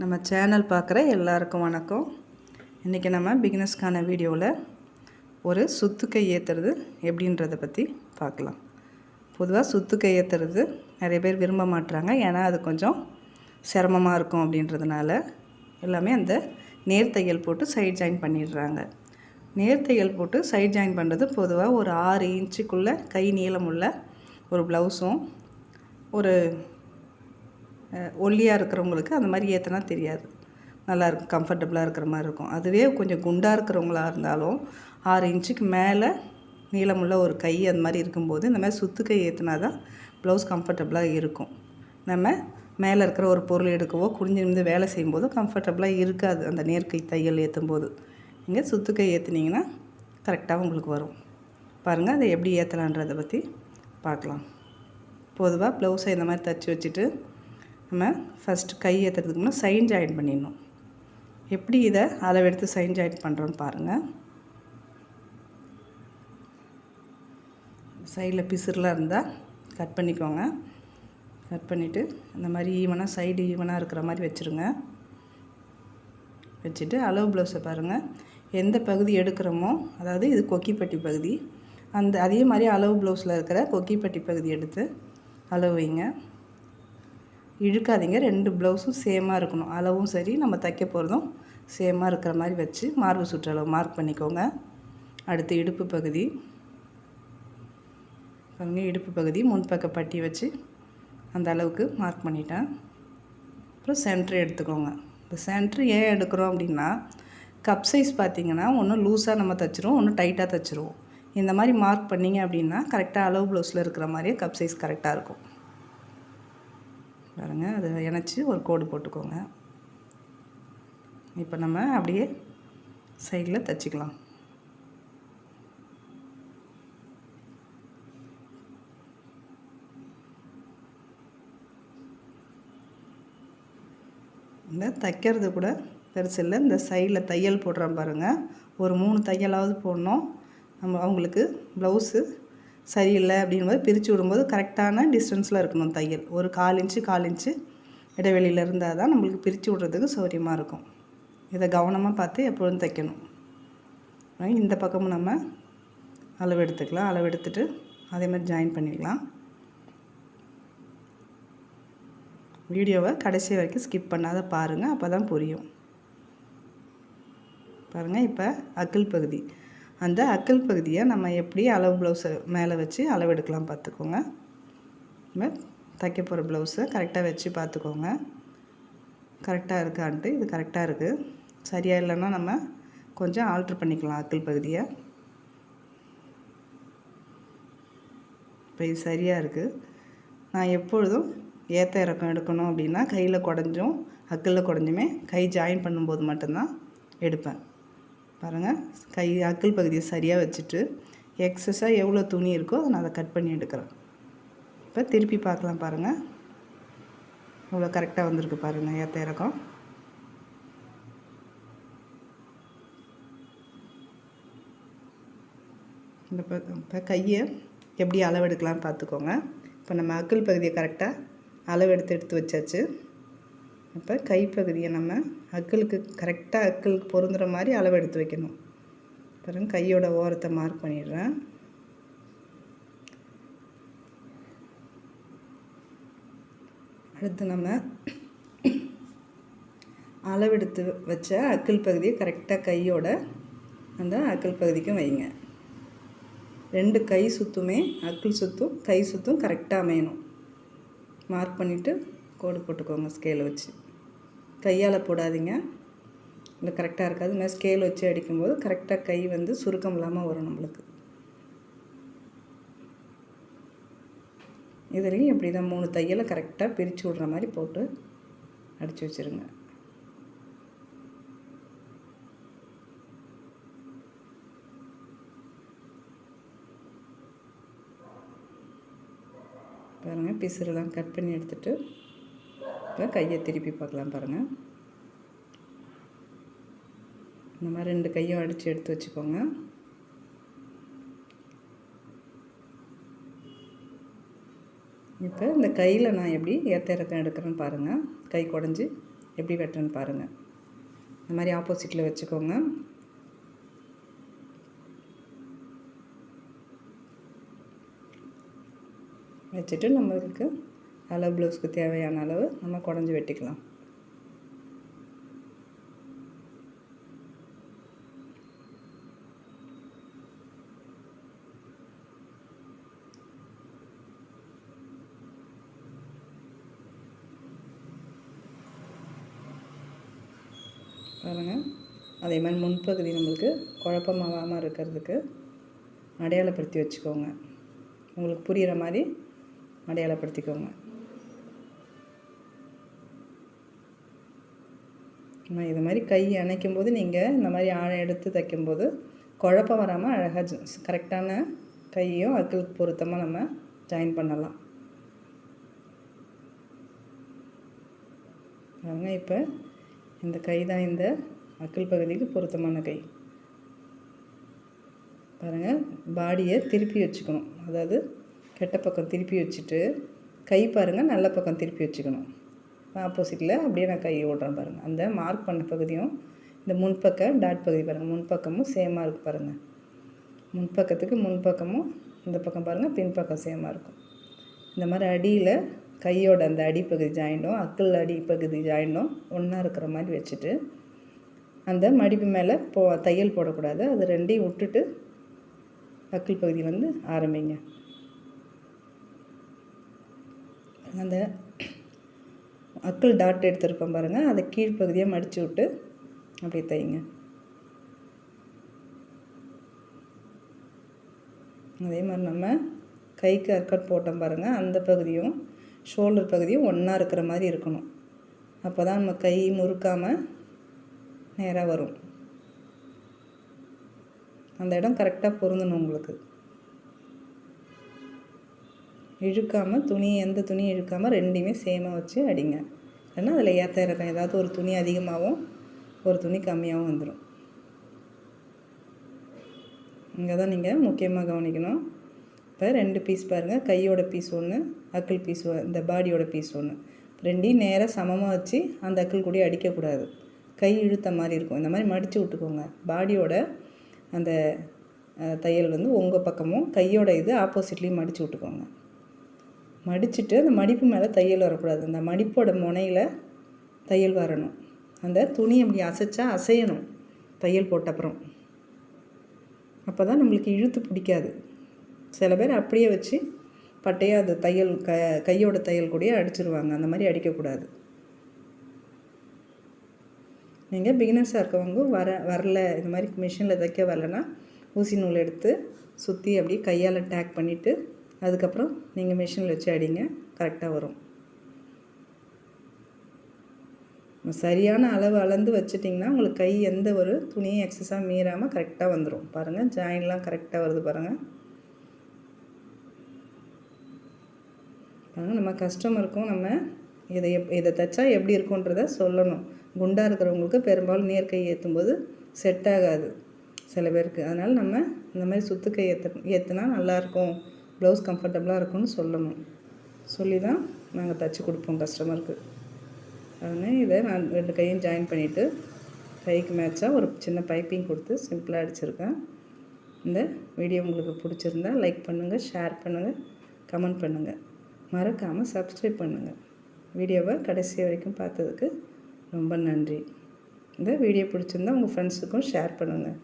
நம்ம சேனல் பார்க்குற எல்லாருக்கும் வணக்கம். இன்றைக்கி நம்ம பிகினஸ்க்கான வீடியோவில் ஒரு சுத்துக்கை ஏற்றுறது எப்படின்றத பற்றி பார்க்கலாம். பொதுவாக சுத்துக்கை ஏற்றுறது நிறைய பேர் விரும்ப மாட்டுறாங்க ஏன்னா அது கொஞ்சம் சிரமமாக இருக்கும் அப்படின்றதுனால எல்லாமே அந்த நேர்த்தையல் போட்டு சைட் ஜாயின் பண்ணிடுறாங்க. நேர்த்தையல் போட்டு சைட் ஜாயின் பண்ணுறது பொதுவாக ஒரு ஆறு இன்ச்சுக்குள்ளே கை நீளமுள்ள ஒரு ப்ளவுஸும் ஒரு ஒல்லியாக இருக்கிறவங்களுக்கு அந்த மாதிரி ஏற்றினா தெரியாது. நல்லாயிருக்கும் கம்ஃபர்டபுளாக இருக்கிற மாதிரி இருக்கும். அதுவே கொஞ்சம் குண்டாக இருக்கிறவங்களா இருந்தாலும் ஆறு இன்ச்சுக்கு மேலே நீளமுள்ள ஒரு கை அந்த மாதிரி இருக்கும்போது இந்த மாதிரி சுத்து கை ஏற்றினா தான் ப்ளவுஸ் கம்ஃபர்டபுளாக இருக்கும். நம்ம மேலே இருக்கிற ஒரு பொருள் எடுக்கவோ குனிஞ்சு நிமிந்து வேலை செய்யும்போது கம்ஃபர்டபுளாக இருக்காது அந்த நேர்கை தையல் ஏற்றும் போது இங்கே சுத்துக்கை ஏற்றுனீங்கன்னா கரெக்டாக உங்களுக்கு வரும். பாருங்கள் அதை எப்படி ஏற்றலான்றதை பற்றி பார்க்கலாம். பொதுவாக ப்ளவுஸை இந்த மாதிரி தச்சு வச்சுட்டு நம்ம ஃபஸ்ட்டு கை ஏற்றுறதுக்கு முன்னாடி சைன் ஜாயின் பண்ணிடணும். எப்படி இதை அளவெடுத்து சைன் ஜாயின் பண்ணுறோன்னு பாருங்கள் சைடில் பிசுறுலாம் இருந்தால் கட் பண்ணிக்கோங்க. கட் பண்ணிவிட்டு இந்த மாதிரி ஈவனாக சைடு ஈவனாக இருக்கிற மாதிரி வச்சுருங்க. வச்சுட்டு அளவு ப்ளவுஸை பாருங்கள் எந்த பகுதி எடுக்கிறோமோ அதாவது இது கொக்கிப்பட்டி பகுதி அந்த அதே மாதிரி அளவு ப்ளவுஸில் இருக்கிற கொக்கிப்பட்டி பகுதி எடுத்து அளவு வைங்க. இழுக்காதீங்க. ரெண்டு ப்ளவுஸும் சேமாக இருக்கணும். அளவும் சரி நம்ம தைக்க போகிறதும் சேமாக இருக்கிற மாதிரி வச்சு மார்பு சுற்றளவு மார்க் பண்ணிக்கோங்க. அடுத்து இடுப்பு பகுதி. பாருங்கள் இடுப்பு பகுதி முன்பக்க பட்டி வச்சு அந்த அளவுக்கு மார்க் பண்ணிட்டேன். அப்புறம் சென்ட்ரு எடுத்துக்கோங்க. இந்த சென்ட்ரு ஏன் எடுக்கிறோம் அப்படின்னா கப் சைஸ் பார்த்திங்கன்னா ஒன்று லூஸாக நம்ம தைச்சிருவோம் ஒன்று டைட்டாக தைச்சிருவோம். இந்த மாதிரி மார்க் பண்ணிங்க அப்படின்னா கரெக்டாக அளவு ப்ளவுஸில் இருக்கிற மாதிரியே கப் சைஸ் கரெக்டாக இருக்கும். பாருங்கள் அதை இணைச்சி ஒரு கோடு போட்டுக்கோங்க. இப்போ நம்ம அப்படியே சைடில் தைச்சிக்கலாம். இந்த தைக்கிறது கூட பெருசு இல்லை இந்த சைடில் தையல் போடுறோம் பாருங்கள் ஒரு மூணு தையலாவது போடணும். நம்ம அவங்களுக்கு ப்ளவுஸு சரியில்லை அப்படிங்கும்போது பிரித்து விடும்போது கரெக்டான டிஸ்டன்ஸில் இருக்கணும் தையல். ஒரு கால் இன்ச்சு கால் இன்ச்சு இடைவெளியில் இருந்தால் தான் நம்மளுக்கு பிரித்து விட்றதுக்கு சௌரியமாக இருக்கும். இதை கவனமாக பார்த்து எப்பொழுதும் தைக்கணும். இந்த பக்கமும் நம்ம அளவு எடுத்துக்கலாம். அளவு எடுத்துகிட்டு அதே மாதிரி ஜாயின் பண்ணிக்கலாம். வீடியோவை கடைசி வரைக்கும் ஸ்கிப் பண்ணாத பாருங்கள் அப்போ தான் புரியும். பாருங்கள் இப்போ அக்கில் பகுதி. அந்த அக்கல் பகுதியை நம்ம எப்படி அளவு ப்ளவுஸை மேலே வச்சு அளவு எடுக்கலாம் பார்த்துக்கோங்க. நம்ம தைக்க போகிற ப்ளவுஸை கரெக்டாக வச்சு பார்த்துக்கோங்க. கரெக்டாக இருக்கான்ட்டு இது கரெக்டாக இருக்குது சரியாக இல்லைன்னா நம்ம கொஞ்சம் ஆல்ட்ரு பண்ணிக்கலாம் அக்கல் பகுதியை. இப்போ இது சரியாக இருக்குது நான் எப்பொழுதும் ஏற்ற இறக்கம் எடுக்கணும் அப்படின்னா கையில் குடஞ்சும் அக்கில் குடஞ்சுமே கை ஜாயின் பண்ணும்போது மட்டும்தான் எடுப்பேன். பாருங்கள் கை அக்கல் பகுதியை சரியாக வச்சுட்டு எக்ஸஸாக எவ்வளோ துணி இருக்கோ அதை நான் அதை கட் பண்ணி எடுக்கிறேன். இப்போ திருப்பி பார்க்கலாம் பாருங்கள் இவ்வளோ கரெக்டாக வந்திருக்கு பாருங்கள் ஏற்ற இறக்கம். இந்த இப்போ கையை எப்படி அளவெடுக்கலாம்னு பார்த்துக்கோங்க. இப்போ நம்ம அக்கல் பகுதியை கரெக்டாக அளவெடுத்து எடுத்து வச்சாச்சு. அப்போ கைப்பகுதியை நம்ம அக்களுக்கு கரெக்டாக அக்களுக்கு பொருந்துகிற மாதிரி அளவு எடுத்து வைக்கணும். அப்புறம் கையோட ஓரத்தை மார்க் பண்ணிடுறேன். அடுத்து நம்ம அளவெடுத்து வச்ச அக்கிள் பகுதியை கரெக்டாக கையோட அந்த அக்கிள் பகுதிக்கும் வைங்க. ரெண்டு கை சுத்துமே அக்கிள் சுத்தும் கை சுத்தும் கரெக்டாக அமையணும். மார்க் பண்ணிவிட்டு கோடு போட்டுக்கோங்க ஸ்கேலை வச்சு. கையால் போடாதீங்க. இல்லை கரெக்டாக இருக்காது. மாதிரி ஸ்கேல் வச்சு அடிக்கும்போது கரெக்டாக கை வந்து சுருக்கம் இல்லாமல் வரும் நம்மளுக்கு. இதுலேயும் இப்படி தான் மூணு தையலை கரெக்டாக பிரித்து விட்ற மாதிரி போட்டு அடித்து வச்சுருங்க. பாருங்கள் பிசுரெல்லாம் கட் பண்ணி எடுத்துகிட்டு இப்போ கையை திருப்பி பார்க்கலாம் பாருங்கள் இந்த மாதிரி ரெண்டு கையும் அடித்து எடுத்து வச்சுக்கோங்க. இப்போ இந்த கையில் நான் எப்படி ஏற்ற இறக்கம் எடுக்கிறேன்னு பாருங்கள் கை குடஞ்சி எப்படி வெட்டுறேன்னு பாருங்கள் இந்த மாதிரி ஆப்போசிட்டில் வச்சுக்கோங்க. வச்சுட்டு நம்மளுக்கு அளவு ப்ளவுஸ்க்கு தேவையான அளவு நம்ம குடஞ்சி வெட்டிக்கலாம். பாருங்கள் அதே மாதிரி முன்பகுதி நம்மளுக்கு குழப்பமாகாமல் இருக்கிறதுக்கு அடையாளப்படுத்தி வச்சுக்கோங்க. உங்களுக்கு புரிகிற மாதிரி அடையாளப்படுத்திக்கோங்க. நான் இது மாதிரி கை அணைக்கும் போது நீங்கள் இந்த மாதிரி ஆழம் எடுத்து தைக்கும்போது குழப்பம் வராமல் அழகாக கரெக்டான கையையும் அக்களுக்கு பொருத்தமாக நம்ம ஜாயின் பண்ணலாம். பாருங்க இப்போ இந்த கை தான் இந்த அக்கல் பகுதிக்கு பொருத்தமான கை. பாருங்கள் பாடியை திருப்பி வச்சுக்கணும். அதாவது கெட்ட பக்கம் திருப்பி வச்சுட்டு கை பாருங்கள் நல்ல பக்கம் திருப்பி வச்சுக்கணும். ஆப்போசிட்டில் அப்படியே நான் கை ஓட்டுறேன் பாருங்கள் அந்த மார்க் பண்ண பகுதியும் இந்த முன்பக்க டாட் பகுதி பாருங்கள் முன்பக்கமும் சேமாக இருக்குது பாருங்கள் முன்பக்கத்துக்கு முன்பக்கமும் இந்த பக்கம் பாருங்கள் பின்பக்கம் சேமாக இருக்கும். இந்த மாதிரி அடியில் கையோட அந்த அடிப்பகுதி ஜாயிண்டும் அக்கல் அடிப்பகுதி ஜாயிண்டும் ஒன்றா இருக்கிற மாதிரி வச்சுட்டு அந்த மடிப்பு மேலே போ தையல் போடக்கூடாது. அது ரெண்டையும் விட்டுட்டு அக்கல் பகுதி வந்து ஆரம்பிங்க. அந்த அக்குள் டாட் எடுத்துருப்போம் பாருங்கள் அதை கீழ்ப்பகுதியாக மடித்து விட்டு அப்படியே தைங்க. அதே மாதிரி நம்ம கைக்கு அக்கட் போட்டோம் பாருங்கள் அந்த பகுதியும் ஷோல்டர் பகுதியும் ஒன்றா இருக்கிற மாதிரி இருக்கணும். அப்போ தான் நம்ம கை முறுக்காமல் நேராக வரும். அந்த இடம் கரெக்டாக பொருந்தணும் உங்களுக்கு. இழுக்காமல் துணி எந்த துணியும் இழுக்காமல் ரெண்டையுமே சேமாக வச்சு அடிங்க. ஏன்னா அதில் ஏற்ற இறக்கம் ஏதாவது ஒரு துணி அதிகமாகவும் ஒரு துணி கம்மியாகவும் வந்துடும் இங்கே தான் நீங்கள் முக்கியமாக கவனிக்கணும். இப்போ ரெண்டு பீஸ் பாருங்கள் கையோட பீஸ் ஒன்று அக்கிள் பீஸ் இந்த பாடியோட பீஸ் ஒன்று ரெண்டையும் நேராக சமமாக வச்சு அந்த அக்கிள் கூட அடிக்கக்கூடாது. கை இழுத்த மாதிரி இருக்கும். இந்த மாதிரி மடித்து விட்டுக்கோங்க. பாடியோட அந்த தையல் வந்து உங்கள் பக்கமும் கையோட இது ஆப்போசிட்லேயும் மடித்து விட்டுக்கோங்க. மடிச்சுட்டு அந்த மடிப்பு மேலே தையல் வரக்கூடாது. அந்த மடிப்போட முனையில் தையல் வரணும். அந்த துணி அப்படி அசைச்சா அசையணும். தையல் போட்ட அப்புறம். அப்போ தான் நம்மளுக்கு இழுத்து பிடிக்காது. சில பேர் அப்படியே வச்சு பட்டையாக அது தையல் க கையோட தையல் கூடயே அடிச்சிருவாங்க. அந்த மாதிரி அடிக்கக்கூடாது. நீங்கள் பிகினர்ஸாக இருக்கவங்க வர வரல இந்த மாதிரி மிஷினில் தைக்க வரலன்னா ஊசி நூல் எடுத்து சுற்றி அப்படியே கையால் டேக் பண்ணிவிட்டு அதுக்கப்புறம் நீங்கள் மிஷினில் வச்சு அடிங்க கரெக்டாக வரும். சரியான அளவு அளந்து வச்சிட்டிங்கன்னா உங்களுக்கு கை எந்த ஒரு துணியும் எக்ஸஸாக மீறாமல் கரெக்டாக வந்துடும் பாருங்கள் ஜாயின்லாம் கரெக்டாக வருது பாருங்கள் பாருங்கள் நம்ம கஸ்டமருக்கும் நம்ம இதை எப் இதை தைச்சா எப்படி இருக்குன்றத சொல்லணும். குண்டாக இருக்கிறவங்களுக்கு பெரும்பாலும் நேர்கை ஏற்றும் போது செட் ஆகாது. சில பேருக்கு. அதனால் நம்ம இந்த மாதிரி சுத்துக்கை ஏற்ற ஏற்றுனா நல்லாயிருக்கும் ப்ளவுஸ் கம்ஃபர்டபுளாக இருக்கும்னு சொல்லணும். சொல்லி தான் நாங்கள் தைச்சி கொடுப்போம் கஸ்டமருக்கு. அதனால் இதை நான் ரெண்டு கையும் ஜாயின் பண்ணிவிட்டு கைக்கு மேட்சாக ஒரு சின்ன பைப்பிங் கொடுத்து சிம்பிளாக அடிச்சிருக்கேன். இந்த வீடியோ உங்களுக்கு பிடிச்சிருந்தா லைக் பண்ணுங்கள் ஷேர் பண்ணுங்கள் கமெண்ட் பண்ணுங்கள் மறக்காமல் சப்ஸ்கிரைப் பண்ணுங்கள் வீடியோவை கடைசி வரைக்கும் பார்த்ததுக்கு ரொம்ப நன்றி. இந்த வீடியோ பிடிச்சிருந்தா உங்கள் ஃப்ரெண்ட்ஸுக்கும் ஷேர் பண்ணுங்கள்